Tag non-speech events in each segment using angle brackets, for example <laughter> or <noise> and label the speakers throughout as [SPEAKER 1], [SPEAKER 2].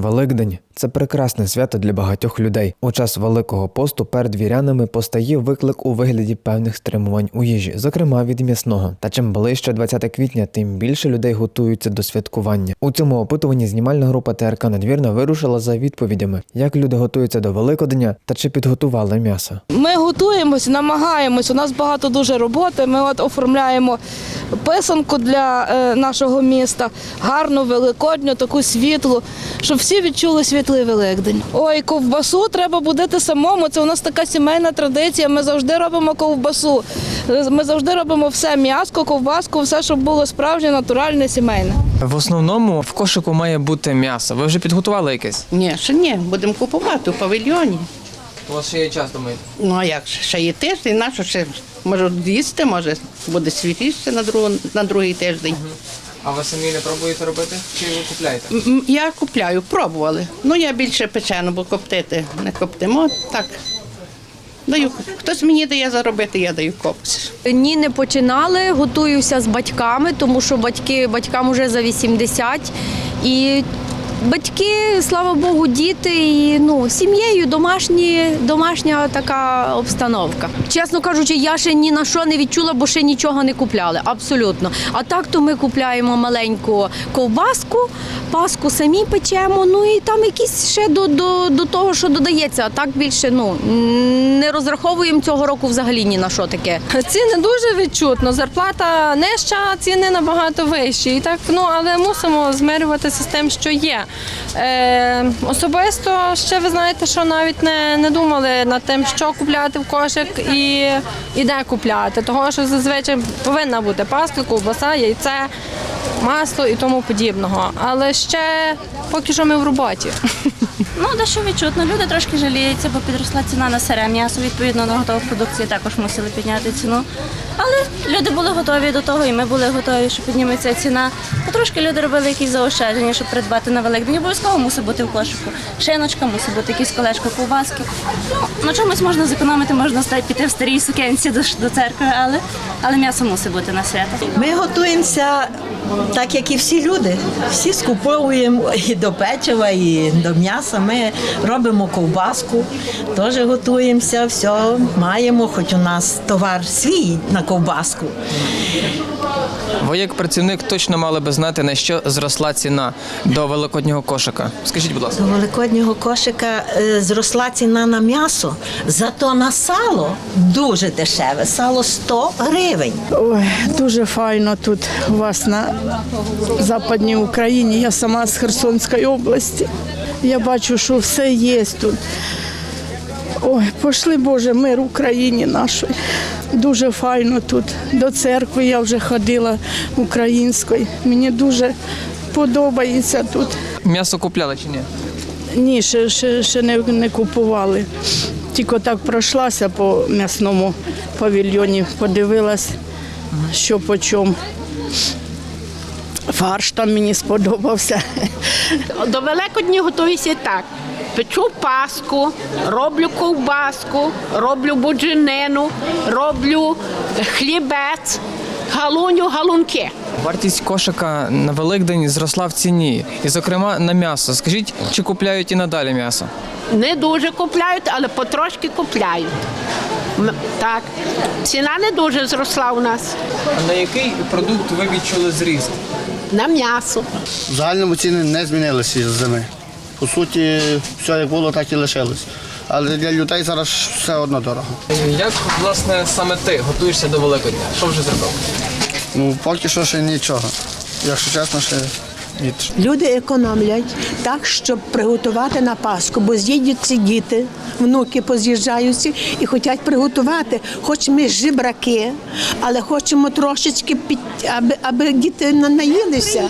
[SPEAKER 1] Великдень це прекрасне свято для багатьох людей. У час Великого посту перед вірянами постає виклик у вигляді певних стримувань у їжі, зокрема від м'ясного. Та чим ближче 20 квітня, тим більше людей готуються до святкування. У цьому опитуванні знімальна група ТРК Надвірна вирушила за відповідями, як люди готуються до Великодня та чи підготували м'ясо.
[SPEAKER 2] Ми готуємось, намагаємось. У нас багато дуже роботи. Ми от оформляємо писанку для е, нашого міста, гарну, великодню, таку світлу, щоб всі відчули світлий Великдень. Ой, ковбасу треба будити самому. Це у нас така сімейна традиція. Ми завжди робимо ковбасу. Е, Ми завжди робимо все м'яско, ковбаску, все, щоб було справжнє, натуральне, сімейне.
[SPEAKER 3] В основному в кошику має бути м'ясо. Ви вже підготували якесь?
[SPEAKER 4] Ні, ще ні, будемо купувати у павільйоні.
[SPEAKER 3] У вас ще є час, думаєте?
[SPEAKER 4] Ну а як же, ще є тиждень, на що ще може їсти, може буде свіжіше на, другу, на другий тиждень.
[SPEAKER 3] А ви самі не пробуєте робити? Чи ви купляєте?
[SPEAKER 4] М, Я купляю, пробували. Ну я більше печену, бо коптити не коптимо. Так. Даю, хтось мені дає заробити, я даю копці.
[SPEAKER 5] Ні, не починали. Готуюся з батьками, тому що батьки батькам вже за 80. І батьки, слава Богу, діти і ну, сім'єю домашні, домашня така обстановка. Чесно кажучи, я ще ні на що не відчула, бо ще нічого не купляли. Абсолютно. А так то ми купляємо маленьку ковбаску, паску самі печемо. Ну і там якісь ще до, до, до того, що додається. А так більше ну не розраховуємо цього року взагалі ні на що таке.
[SPEAKER 6] Ціни дуже відчутно. Зарплата нижча, ціни набагато вищі. І так, ну але мусимо змирюватися з тим, що є. Е, особисто ще ви знаєте, що навіть не, не думали над тим, що купляти в кошик і, і де купляти. Того, що зазвичай повинна бути паска, ковбаса, яйце, масло і тому подібного. Але ще поки що ми в роботі.
[SPEAKER 7] Ну, дещо відчутно. Люди трошки жаліються, бо підросла ціна на сире м'ясо. Відповідно на готову продукцію також мусили підняти ціну. Але люди були готові до того, і ми були готові, що підніметься ціна. Потрошки люди робили якісь заощадження, щоб придбати на Великдень. Обов'язково мусить бути в кошику. Шиночка, мусить бути якийсь колешко ковбаски. Ну, на чомусь можна зекономити, можна піти в старій сукенці до, до церкви, але, але м'ясо мусить бути на свято.
[SPEAKER 8] Ми готуємося так, як і всі люди. Всі скуповуємо <laughs> і до печива, і до м'яса. Ми робимо ковбаску, теж готуємося, все маємо, хоч у нас товар свій на ковбаску.
[SPEAKER 3] Ви як працівник точно мали би знати, на що зросла ціна до великоднього кошика. Скажіть, будь ласка.
[SPEAKER 8] До великоднього кошика е, зросла ціна на м'ясо, зато на сало дуже дешеве. Сало 100 гривень.
[SPEAKER 9] Ой, дуже файно тут у вас на Западній Україні. Я сама з Херсонської області. Я бачу, що все є тут. Ой, пошли Боже, мир Україні нашої. Дуже файно тут. До церкви я вже ходила української. Мені дуже подобається тут.
[SPEAKER 3] М'ясо купляли чи ні?
[SPEAKER 9] Ні, ще, ще, ще не, не купували. Тільки так пройшлася по м'ясному павільйоні, подивилась, що по чому. Фарш там мені сподобався.
[SPEAKER 10] До Великодні готуюся так. Печу паску, роблю ковбаску, роблю буджинину, роблю хлібець, галуню, галунки.
[SPEAKER 3] Вартість кошика на Великдень зросла в ціні, і, зокрема, на м'ясо. Скажіть, чи купляють і надалі м'ясо?
[SPEAKER 10] Не дуже купляють, але потрошки купляють. Так, ціна не дуже зросла у нас
[SPEAKER 3] А на який продукт ви відчули зріст?
[SPEAKER 10] на м'ясо.
[SPEAKER 11] В загальному ціни не змінилися з зими. По суті, все як було, так і лишилось. Але для людей зараз все одно дорого.
[SPEAKER 3] Як власне саме ти готуєшся до Великодня? Що вже зробив?
[SPEAKER 11] Ну, поки що ще нічого. Якщо чесно, ще.
[SPEAKER 8] Люди економлять так, щоб приготувати на Пасху, бо з'їдуться діти, внуки поз'їжджаються і хочуть приготувати. Хоч ми жебраки, але хочемо трошечки під, аби, аби діти наїлися.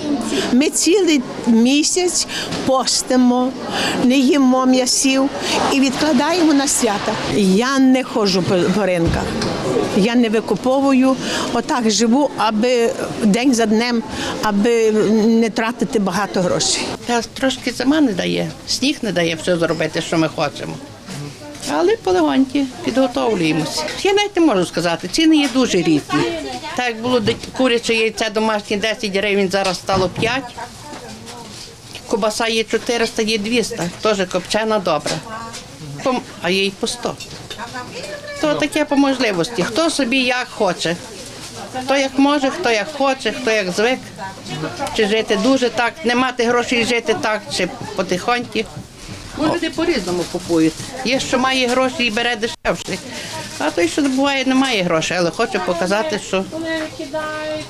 [SPEAKER 8] Ми цілий місяць постимо, не їмо м'ясів і відкладаємо на свята. Я не ходжу по, ринках. Я не викуповую, отак живу, аби день за днем, аби не тратити багато грошей.
[SPEAKER 4] Та трошки зима не дає, сніг не дає все зробити, що ми хочемо. Але полегоньки підготовлюємося. Я навіть не можу сказати, ціни є дуже різні. Так як було куряче яйце домашнє 10 гривень, зараз стало 5. Кубаса є 400, є 200, теж копчена добра. А є й по 100. То таке по можливості. Хто собі як хоче. Хто як може, хто як хоче, хто як звик. Чи жити дуже так, не мати грошей жити так, чи потихоньки. Люди по-різному купують. Є, що має гроші і бере дешевше. А той, що буває, не має грошей, але хоче показати, що.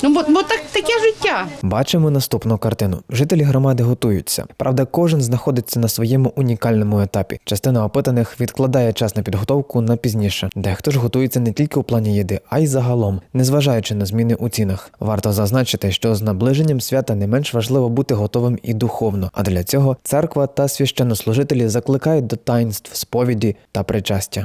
[SPEAKER 4] Ну, бо, бо так, таке життя.
[SPEAKER 1] Бачимо наступну картину. Жителі громади готуються. Правда, кожен знаходиться на своєму унікальному етапі. Частина опитаних відкладає час на підготовку на пізніше. Дехто ж готується не тільки у плані їди, а й загалом, незважаючи на зміни у цінах. Варто зазначити, що з наближенням свята не менш важливо бути готовим і духовно. А для цього церква та священнослужителі закликають до таїнств, сповіді та причастя.